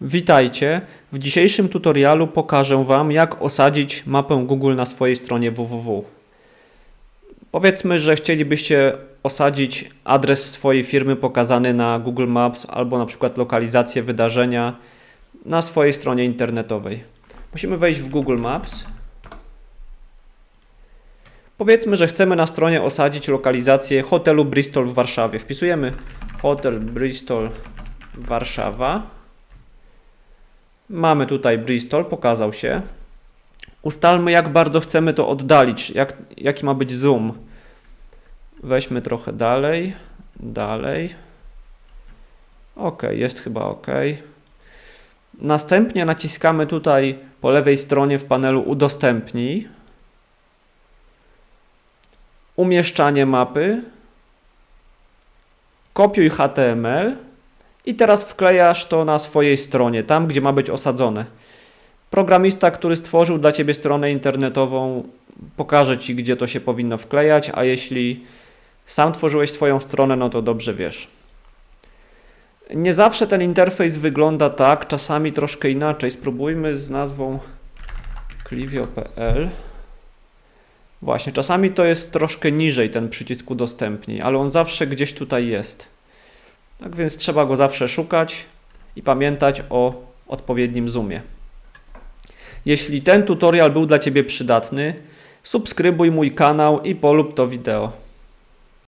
Witajcie. W dzisiejszym tutorialu pokażę Wam, jak osadzić mapę Google na swojej stronie www. Powiedzmy, że chcielibyście osadzić adres swojej firmy pokazany na Google Maps albo na przykład lokalizację wydarzenia na swojej stronie internetowej. Musimy wejść w Google Maps. Powiedzmy, że chcemy na stronie osadzić lokalizację hotelu Bristol w Warszawie. Wpisujemy hotel Bristol Warszawa. Mamy tutaj Bristol, pokazał się. Ustalmy, jak bardzo chcemy to oddalić, jak, jaki ma być zoom. Weźmy trochę dalej, dalej. Ok, jest chyba ok. Następnie naciskamy tutaj po lewej stronie w panelu Udostępnij. Umieszczanie mapy. Kopiuj HTML. I teraz wklejasz to na swojej stronie, tam gdzie ma być osadzone. Programista, który stworzył dla Ciebie stronę internetową, pokaże Ci, gdzie to się powinno wklejać, a jeśli sam tworzyłeś swoją stronę, no to dobrze wiesz. Nie zawsze ten interfejs wygląda tak, czasami troszkę inaczej. Spróbujmy z nazwą clivio.pl. Właśnie, czasami to jest troszkę niżej ten przycisk udostępnij, ale on zawsze gdzieś tutaj jest. Tak więc trzeba go zawsze szukać i pamiętać o odpowiednim zoomie. Jeśli ten tutorial był dla Ciebie przydatny, subskrybuj mój kanał i polub to wideo.